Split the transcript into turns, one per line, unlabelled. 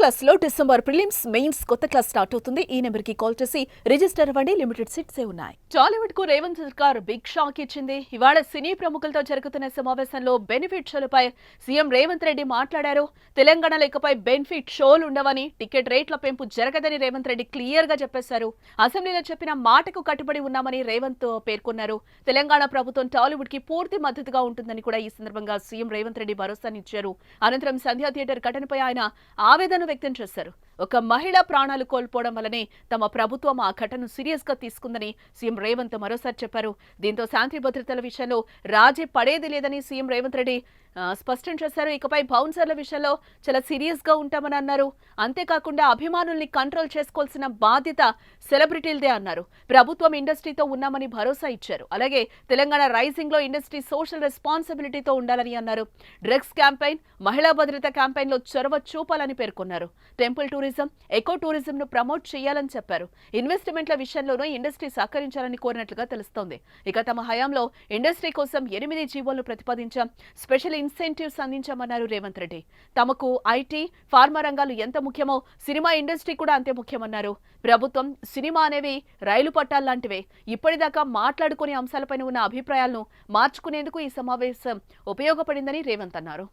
క్లాస్లో December prelims mains కొత్త class start అవుతుంది. ఈ నెంబర్కి కాల్ చేసి రిజిస్టర్ అవ్వండి. లిమిటెడ్ సీట్స్ ఏ ఉన్నాయి. టాలీవుడ్కు రేవంత్ సర్కార్ బిగ్ షాక్ ఇచ్చింది. ఇవాళ సినీ ప్రముఖులతో జరుగుతున్న సమావేశంలో బెనిఫిట్ షోలపై సీఎం రేవంత్ రెడ్డి మాట్లాడారు. తెలంగాణ లేకపై బెనిఫిట్ షోలు ఉండవని టికెట్ రేట్ల పెంపు జరగదని రేవంత్ రెడ్డి క్లియర్గా చెప్పేశారు. అసెంబ్లీలో చెప్పిన మాటకు కట్టుబడి ఉన్నామని రేవంత్ పేర్కొన్నారు. తెలంగాణ ప్రభుత్వం టాలీవుడ్కి పూర్తి మద్దతుగా ఉంటుందని కూడా ఈ సందర్భంగా సీఎం రేవంత్ రెడ్డి భరోసానిచ్చారు. అనంతరం సంధ్యా థియేటర్ ఘటనపై ఆయన ఆవేదన వ్యక్తం చేశారు. ఒక మహిళ ప్రాణాలు కోల్పోవడం వల్లనే తమ ప్రభుత్వం ఆ ఘటనను సీరియస్గా తీసుకుందని సీఎం రేవంత్ మరోసారి చెప్పారు. దీంతో శాంతి భద్రతల విషయంలో రాజీ పడేది లేదని సీఎం రేవంత్ రెడ్డి స్పష్టం చేశారు. ఇకపై బౌన్సర్ల విషయంలో చాలా సీరియస్గా ఉంటామని అన్నారు. అంతేకాకుండా అభిమానుల్ని కంట్రోల్ చేసుకోవాల్సిన బాధ్యత సెలబ్రిటీలదే అన్నారు. ప్రభుత్వం ఇండస్ట్రీతో ఉన్నామని భరోసా ఇచ్చారు. అలాగే తెలంగాణ రైజింగ్లో ఇండస్ట్రీ సోషల్ రెస్పాన్సిబిలిటీతో ఉండాలని అన్నారు. డ్రగ్స్ క్యాంపెయిన్ మహిళా భద్రత క్యాంపెయిన్లో చొరవ చూపాలని పేర్కొన్నారు. టెంపుల్ టూరిజం ఎకో టూరిజంను ప్రమోట్ చేయాలని చెప్పారు. ఇన్వెస్ట్మెంట్ల విషయంలోనూ ఇండస్ట్రీ సహకరించాలని కోరినట్లుగా తెలుస్తోంది. ఇక తమ హయాంలో ఇండస్ట్రీ కోసం ఎనిమిది జీవోలను ప్రతిపాదించాం. స్పెషల్ ఇన్సెంటివ్స్ అందించామన్నారు రేవంత్ రెడ్డి. తమకు ఐటీ ఫార్మా రంగాలు ఎంత ముఖ్యమో సినిమా ఇండస్ట్రీ కూడా అంతే ముఖ్యమన్నారు. ప్రభుత్వం సినిమా అనేవి రైలు పట్టాల్లాంటివే ఇప్పటిదాకా మాట్లాడుకునే అంశాలపైన ఉన్న అభిప్రాయాలను మార్చుకునేందుకు ఈ సమావేశం ఉపయోగపడిందని రేవంత్ అన్నారు.